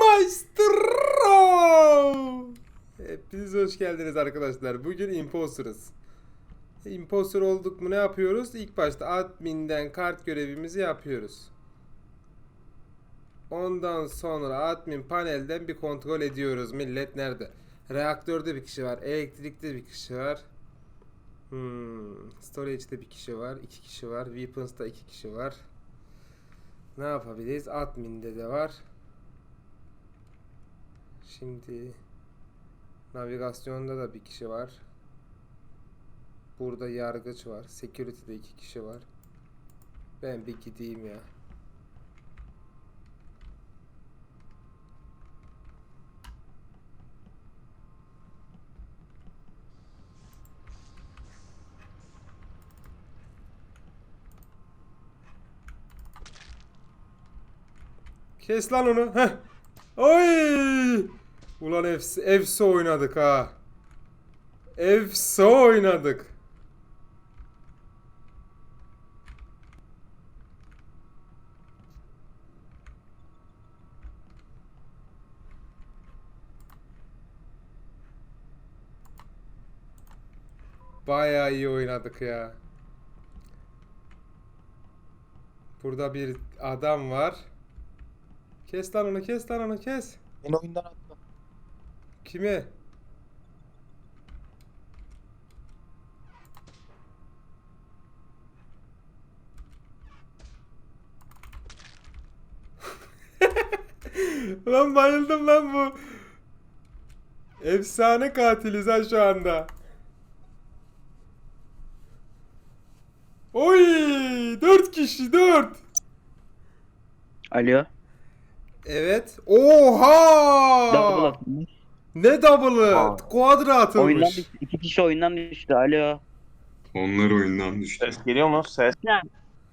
Maestro! Hepiniz hoş geldiniz arkadaşlar. Bugün imposterız. Imposter olduk mu ne yapıyoruz? İlk başta adminden kart görevimizi yapıyoruz. Ondan sonra admin panelden bir kontrol ediyoruz. Millet nerede? Reaktörde bir kişi var. Elektrikte bir kişi var. Hmm, storage'de bir kişi var. iki kişi var. Weapons'ta iki kişi var. Ne yapabiliriz? Admin'de de var. Şimdi navigasyonda da bir kişi var. Burada yargıç var. Security'de iki kişi var. Ben bir gideyim ya. Kes lan onu. Heh. Oy! Ulan efs efse oynadık ha. Efse oynadık. Bayağı iyi oynadık ya. Burada bir adam var. Kes lan onu, kes lan onu, kes. Beni oyundan attı. Kimi? lan bayıldım lan bu. Efsane katiliz ha şu anda. Oy! Dört kişi, dört. Alo. Evet. Oha! Double atmış. Ne double'ı? Aa. Quadra atılmış. Oyundan düştü. İki kişi oyundan düştü. Alo. Onlar oyundan düştü. Ses geliyor mu? Ses.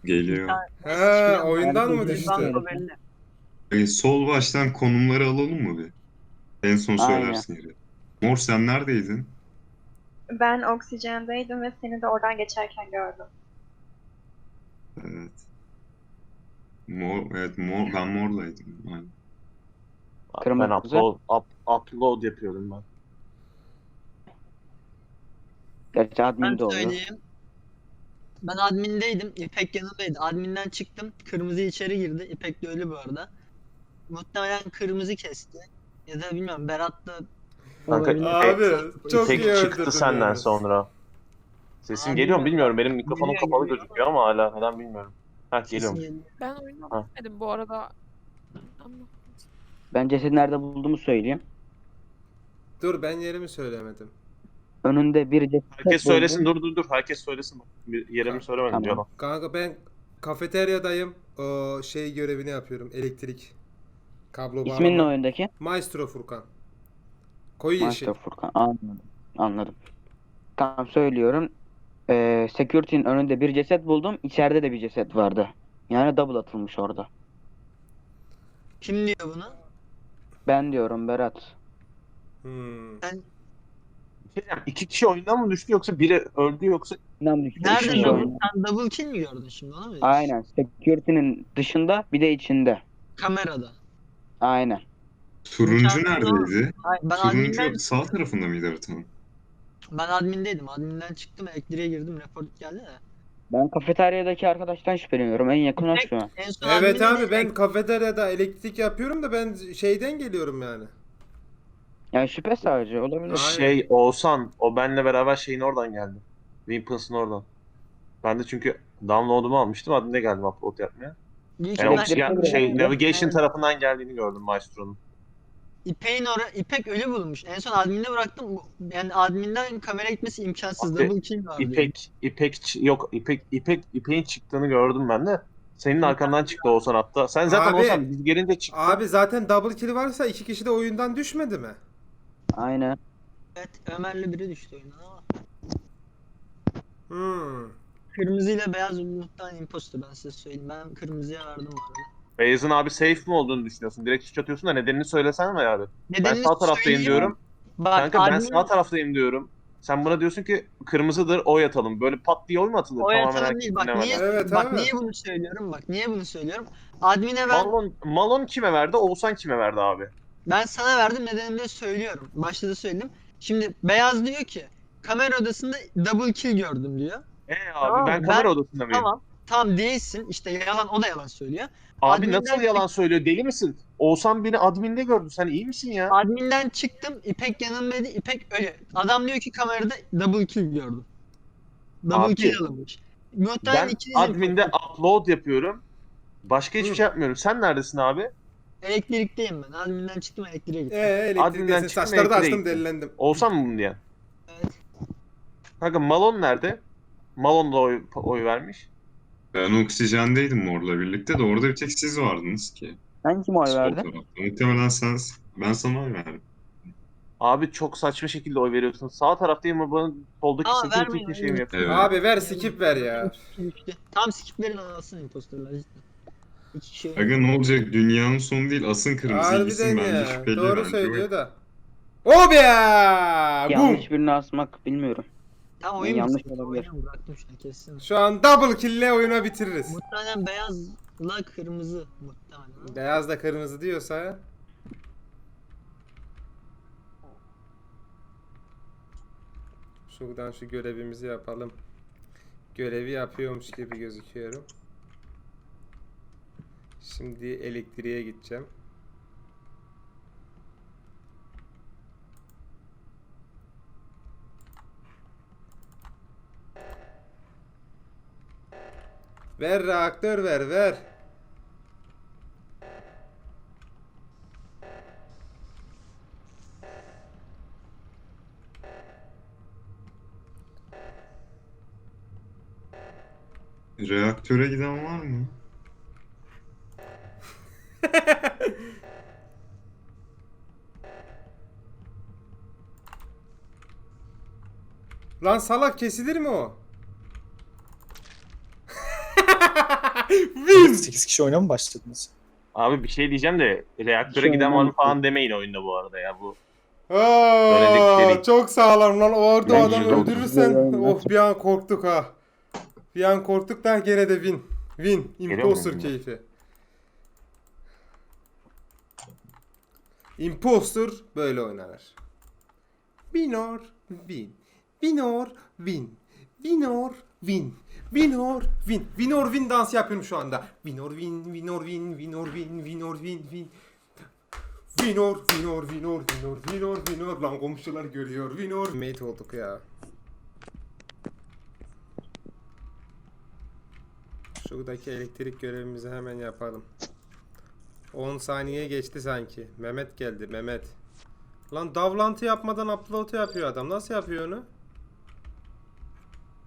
Geliyor. He, oyundan mı düştü? E, sol baştan konumları alalım mı bir? En son Aynen. söylersin yeri. Mor sen neredeydin? Ben oksijendeydim ve seni de oradan geçerken gördüm. Evet. Mor, evet mor, ben mordaydım. Aynen. Kırmızı. Ben upload, up, upload yapıyordum ben. Gerçi Ben admin de oluyor. söyleyeyim. Ben admindeydim. İpek yanındaydı. Adminden çıktım. Kırmızı içeri girdi. İpek de ölü bu arada. Muhtemelen kırmızı kesti. Ya da bilmiyorum Berat da Kanka, olabilir. Abi çok Tek iyi öldürdün çıktı senden yani. sonra. Sesim Abi, geliyor mu bilmiyorum. Benim mikrofonum geliyor, kapalı geliyor. gözüküyor ama hala neden bilmiyorum. Ha Kesin. Ben oyunu Ha. bitmedim bu arada. Ama Ben cesedi nerede bulduğumu söyleyeyim. Dur ben yerimi söylemedim. Önünde bir ceset Herkes buldum. söylesin dur dur dur. Herkes söylesin. Bir yerimi söylemedim Tamam. diyor. Kanka ben kafeteryadayım. O şey görevini yapıyorum. Elektrik. Kablo İsmin ne bağlama. oyundaki? Maestro Furkan. Koyu yeşil. Master Furkan. Anladım. Anladım. Tamam söylüyorum. Ee, security'nin önünde bir ceset buldum. İçeride de bir ceset vardı. Yani double atılmış orada. Kim diyor bunu? Ben diyorum Berat. Hmm. Diyeceğim, İki kişi oyundan mı düştü yoksa biri öldü yoksa düştü. Nerede. Sen double kill mi gördün şimdi onu mu diyorsun? Aynen. Security'nin dışında bir de içinde. Kamerada. Aynen. Turuncu Mükemmel. neredeydi? Hayır, ben adminden, Turuncu sağ tarafında mıydı haritanın? ben admindeydim. Adminden çıktım elektriğe girdim. Report geldi de. Ben kafeteryadaki arkadaştan şüpheleniyorum. En yakın o şu an. En son Evet adminde abi ben kafeteryada elektrik yapıyorum da ben şeyden geliyorum yani. Yani şüphe sadece olabilir. Şey Oğuzhan o benle beraber şeyin oradan geldi. Wimpens'ın oradan. Ben de çünkü download'umu almıştım. Adına geldim upload yapmaya. Büyük Yani ihtimal- oksijen Direkt şey oraya- navigation tarafından geldiğini gördüm Maestro'nun. İpek'in ora İpek ölü bulmuş. En son adminde bıraktım. Yani adminden kamera gitmesi imkansız. Abi, Double kill vardı. İpek, İpek yok İpek, İpek, İpek'in çıktığını gördüm ben de. Senin arkandan çıktı Oğuzhan hatta. Sen zaten Abi- Oğuzhan biz gelince çıktın. Abi zaten double kill varsa iki kişi de oyundan düşmedi mi? Aynen. Evet Ömer'le biri düştü oyundan ama. Hmm. Kırmızı ile beyaz muhtemelen imposter ben size söyleyeyim. Ben kırmızıya verdim bu arada. Beyaz'ın abi safe mi olduğunu düşünüyorsun? Direkt suç atıyorsun da nedenini söylesene mi abi? Ben Nedenini sağ taraftayım söyleyeyim. diyorum. Bak Kanka ben admin- sağ taraftayım diyorum. Sen buna diyorsun ki kırmızıdır oy atalım. Böyle pat diye oy mu atılır? O Tamamen herkes değil. Bak niye, Evet bak niye bunu söylüyorum? Bak niye bunu söylüyorum? Admin'e ben Malon, Malon kime verdi? Oğuzhan kime verdi abi? ben sana verdim nedenini de söylüyorum. Başta da söyledim. Şimdi Beyaz diyor ki kamera odasında double kill gördüm diyor. E abi Tamam, ben ben- kamera odasında mıyım? Tamam. Tamam değilsin. İşte yalan o da yalan söylüyor. Abi Admin'den nasıl yalan söylüyor? Deli misin? Oğuzhan beni adminde gördü. Sen iyi misin ya? Admin'den çıktım. İpek yanımdaydı. İpek öyle. Adam diyor ki kamerada double kill gördüm. Double Abi, kill alınmış. Muhtemelen Ben ikiniz adminde upload yapıyorum. Başka hiçbir Hı. şey yapmıyorum. Sen neredesin abi? elektrikteyim ben. Admin'den çıktım elektriğe gittim. Ee Admin'den elektriktesin. çıktım, Saçları da elektriğe açtım gittim. delilendim. Oğuzhan mı bunu diyen? Evet. Kanka Malon nerede? Malon da oy, oy vermiş. Ben oksijendeydim morla birlikte de orada bir tek siz vardınız ki. Sen kim oy verdin? Muhtemelen sen, ben sana oy verdim. Abi çok saçma şekilde oy veriyorsun. Sağ taraftayım ama bana soldaki Aa, vermeyin, bir şey mi yapıyor? Evet. Abi ver skip ver ya. Üçlü. Tam skiplerin alsın imposterlar cidden. İki kişi Aga ne olacak dünyanın sonu değil asın kırmızı Harbiden gitsin bence ya. şüpheli Doğru bence. söylüyor da. O be ya! Bum! Yanlış birini asmak bilmiyorum. Tam oyun Yanlış bitti. olabilir. Oyunu bıraktım şu an kesin. Şu an double kill'le oyuna bitiririz. Muhtemelen beyazla kırmızı muhtemelen. Beyaz da kırmızı diyorsa Şuradan şu görevimizi yapalım. Görevi yapıyormuş gibi gözüküyorum. Şimdi elektriğe gideceğim. Ver reaktör ver ver. Reaktöre giden var mı? Lan salak kesilir mi o? 8 kişi oyuna mı başladınız? Abi bir şey diyeceğim de reaktöre Şey giden var falan demeyin oyunda bu arada ya bu. Aa, Böylelikle- çok sağlam lan. Orada Ben adam yüzde otuz öldürürsen yayınlar. oh bir an korktuk ha. Bir an korktuk da gene de win. Win. Imposter muyum? keyfi. Imposter böyle oynanır. Winner win. Winner win. Winner win. Winner win. Winner win dans yapıyorum şu anda. Winner win. Winner win. Winner win. Winner win. Win. Winner, winner, winner, winner, winner, winner. Lan komşular görüyor. Winner. Mate olduk ya. Şuradaki elektrik görevimizi hemen yapalım. 10 saniye geçti sanki. Mehmet geldi, Mehmet. Lan davlantı yapmadan upload yapıyor adam. Nasıl yapıyor onu?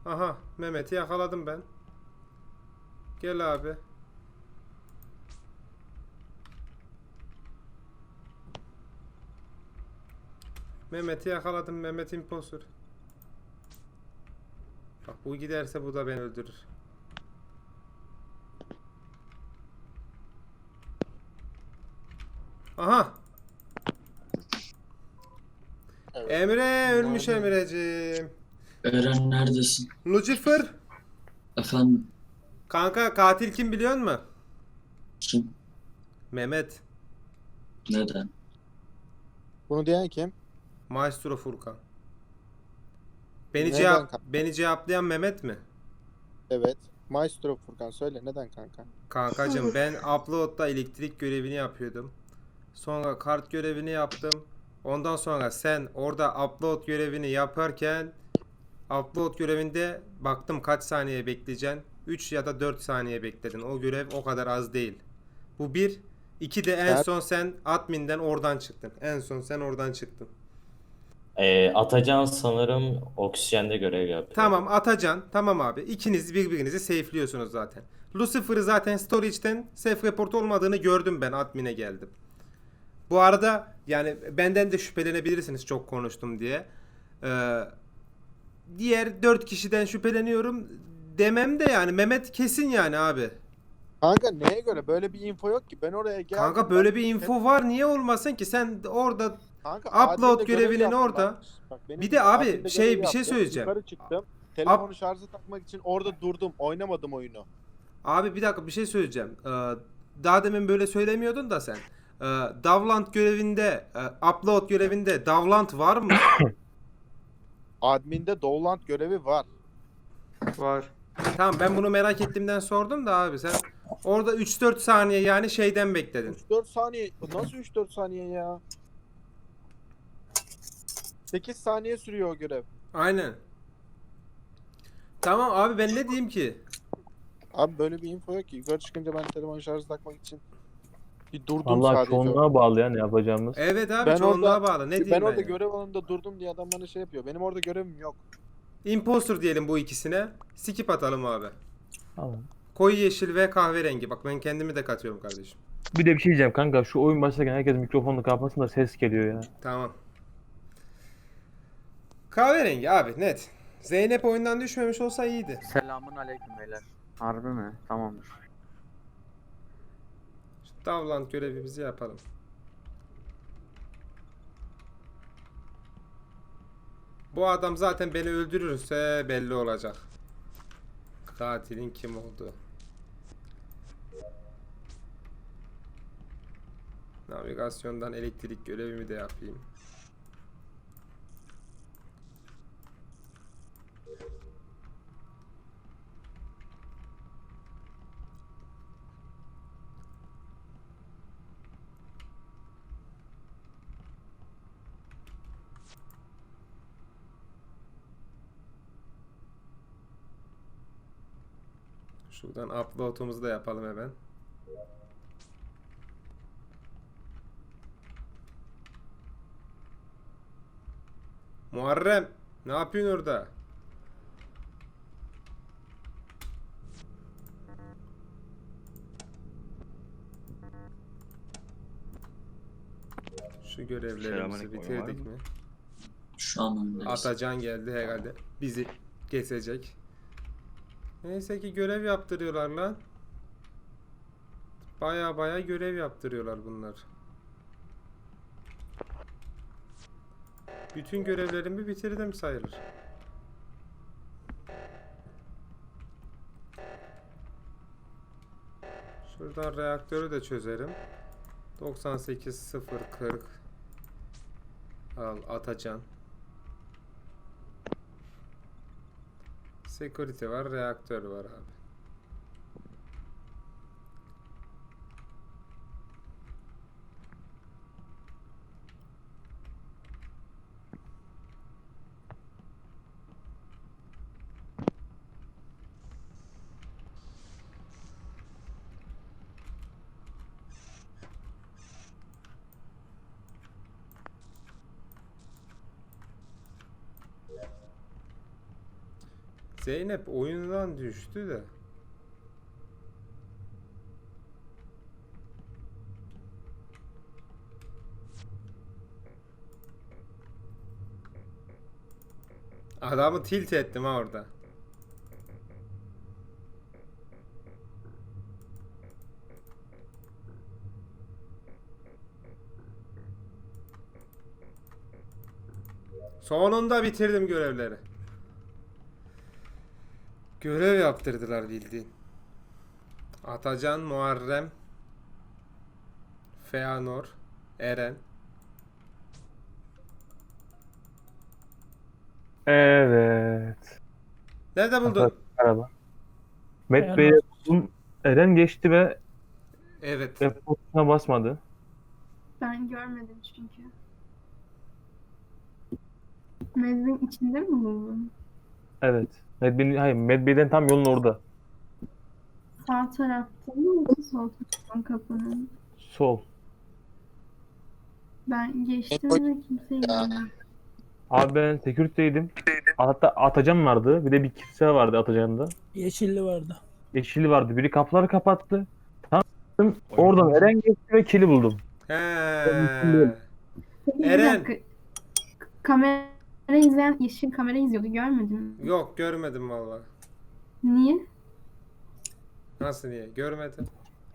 Aha, Mehmet'i yakaladım ben. Gel abi. Mehmet'i yakaladım. Mehmet impostor. Bak bu giderse bu da beni öldürür. Aha. Emre ölmüş Emre'ciğim. Eren neredesin? Lucifer. Efendim Kanka katil kim biliyor musun? kim? Mehmet. Neden? Bunu diyen kim? Maestro Furkan. Beni Neden cevap kanka? beni cevaplayan Mehmet mi? Evet. Maestro Furkan söyle neden kanka? Kankacım ben upload'da elektrik görevini yapıyordum. Sonra kart görevini yaptım. Ondan sonra sen orada upload görevini yaparken upload görevinde baktım kaç saniye bekleyeceksin. 3 ya da 4 saniye bekledin. O görev o kadar az değil. Bu bir. İki de en son sen adminden oradan çıktın. En son sen oradan çıktın. Ee, Atacan sanırım oksijende görev yapıyor. Tamam Atacan. Tamam abi. İkiniz birbirinizi safe'liyorsunuz zaten. Lucifer'ı zaten storage'den safe report olmadığını gördüm ben admin'e geldim. Bu arada yani benden de şüphelenebilirsiniz çok konuştum diye. Ee, diğer 4 kişiden şüpheleniyorum demem de yani Mehmet kesin yani abi. Kanka neye göre? Böyle bir info yok ki. Ben oraya geldim. Kanka böyle bir info var niye olmasın ki sen orada Kanka, Upload görevinin yaptım orada. Bak, benim Bir de abi, şey- bir şey söyleyeceğim. Yukarı çıktım. Telefonu şarja takmak için orada durdum. Oynamadım oyunu. Abi bir dakika bir şey söyleyeceğim. Ee, daha demin böyle söylemiyordun da sen. Ee, Davlant görevinde, e, upload görevinde Davlant var mı? Adminde Dowland görevi var. Var. tamam ben bunu merak ettiğimden sordum da abi sen orada 3-4 saniye yani şeyden bekledin. 3-4 saniye. Nasıl 3-4 saniye ya? 8 saniye sürüyor o görev. Aynen. Tamam abi ben ne diyeyim ki? Abi böyle bir info yok ki. Yukarı çıkınca ben telefonu şarja takmak için bir durdum Vallahi sadece. çoğunluğa bağlı ya ne yapacağımız. Evet abi Ben çoğunluğa orada- bağlı. Ne ben diyeyim ben? orada görev alanında durdum diye adam bana şey yapıyor. Benim orada görevim yok. Imposter diyelim bu ikisine. Skip atalım abi. Tamam. Koyu yeşil ve kahverengi. Bak ben kendimi de katıyorum kardeşim. Bir de bir şey diyeceğim kanka şu oyun başlarken herkes mikrofonunu kapatsın da ses geliyor ya. Tamam. Kahverengi abi net. Zeynep oyundan düşmemiş olsa iyiydi. Selamun aleyküm beyler. Harbi mi? Tamamdır. Davlant görevimizi yapalım. Bu adam zaten beni öldürürse belli olacak. Katilin kim olduğu. Navigasyondan elektrik görevimi de yapayım. Şuradan upload'umuzu da yapalım hemen. Muharrem, ne yapıyorsun orada? Şu görevlerimizi bitirdik mi? Şu an öndeyiz. Atacan geldi herhalde. Bizi kesecek. Neyse ki görev yaptırıyorlar lan. Baya baya görev yaptırıyorlar bunlar. Bütün görevlerimi bitirdim sayılır. Şuradan reaktörü de çözerim. 98 0 40 Al Atacan. Security var, reaktör var abi. Zeynep oyundan düştü de. Adamı tilt ettim ha orada. Sonunda bitirdim görevleri. Görev yaptırdılar bildiğin. Atacan, Muharrem, Feanor, Eren. Evet. Nerede buldun? Merhaba. Met Bey'e buldum. Eren geçti ve Evet. F-Post'una basmadı. Ben görmedim çünkü. Mezbin içinde mi buldun? Evet. Med Bey'in, hayır, Med Bey'den tam yolun orada. Sağ tarafta mı yoksa sol taraftan kapının? Sol. Ben geçtim ve kimseyi görmedim. Abi ben security'deydim. Hatta Atacan vardı. Bir de bir kimse vardı Atacan'da. Yeşilli vardı. Yeşili vardı. Biri kapıları kapattı. Tam oradan Eren geçti ve kili buldum. He. Eren. dakika. Kamera izleyen yeşil kamera izliyordu görmedim. Yok görmedim valla. Niye? Nasıl niye? Görmedim.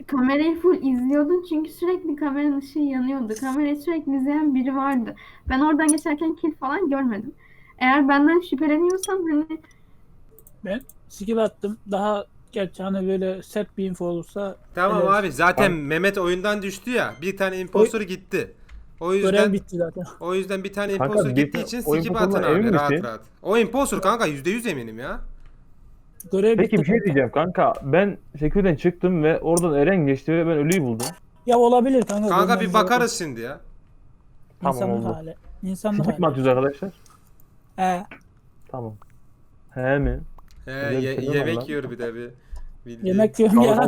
kamerayı full izliyordun çünkü sürekli kameranın ışığı yanıyordu. Kamerayı sürekli izleyen biri vardı. Ben oradan geçerken kill falan görmedim. Eğer benden şüpheleniyorsan hani Skill attım. Daha gerçi hani böyle sert bir info olursa Tamam Evet. abi zaten Mehmet oyundan düştü ya. Bir tane impostor gitti. O yüzden bitti zaten. o yüzden bir tane Kanka, impostor bir- gittiği için o skip atın abi emin rahat misin? rahat. O impostor kanka %100 eminim ya. Görev Peki bir şey diyeceğim kanka. Ben security'den çıktım ve oradan Eren geçti ve ben ölüyü buldum. Ya olabilir kanka. Kanka bir bakarız şimdi ya. Tamam oldu. hali. İnsanlık Skip mi atıyoruz arkadaşlar? He. Tamam. He mi? He, bir ye- şey var yemek lan. yiyor bir de bir. Bildiğin. Yemek yiyorum ya.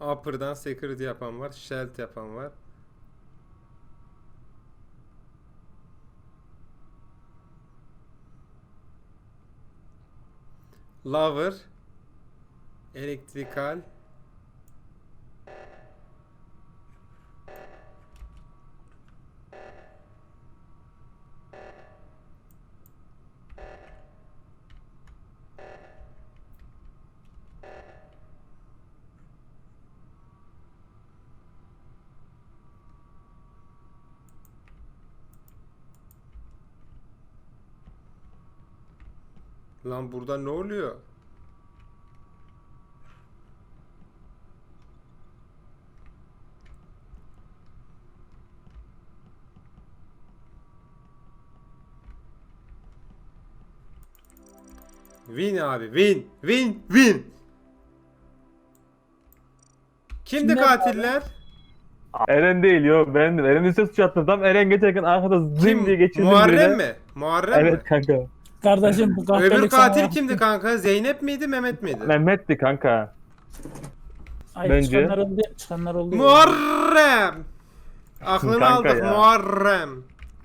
Upper'dan security yapan var. Shelt yapan var. Lover. Elektrikal. Lan burada ne oluyor? Win abi win win win. Kimdi Kimler katiller? Eren değil yo bendim. Eren üstüne suç. Tam Eren geçerken arkada zim diye geçirdim Muharrem birine. mi? Muharrem Evet mi? kanka. Kardeşim bu Öbür katil kimdi kanka? Zeynep miydi Mehmet miydi? Mehmet'ti kanka. Ay, Bence- çıkanlar oldu. Çıkanlar oldu. Muharrem. Aklını Kanka aldık ya. Muharrem.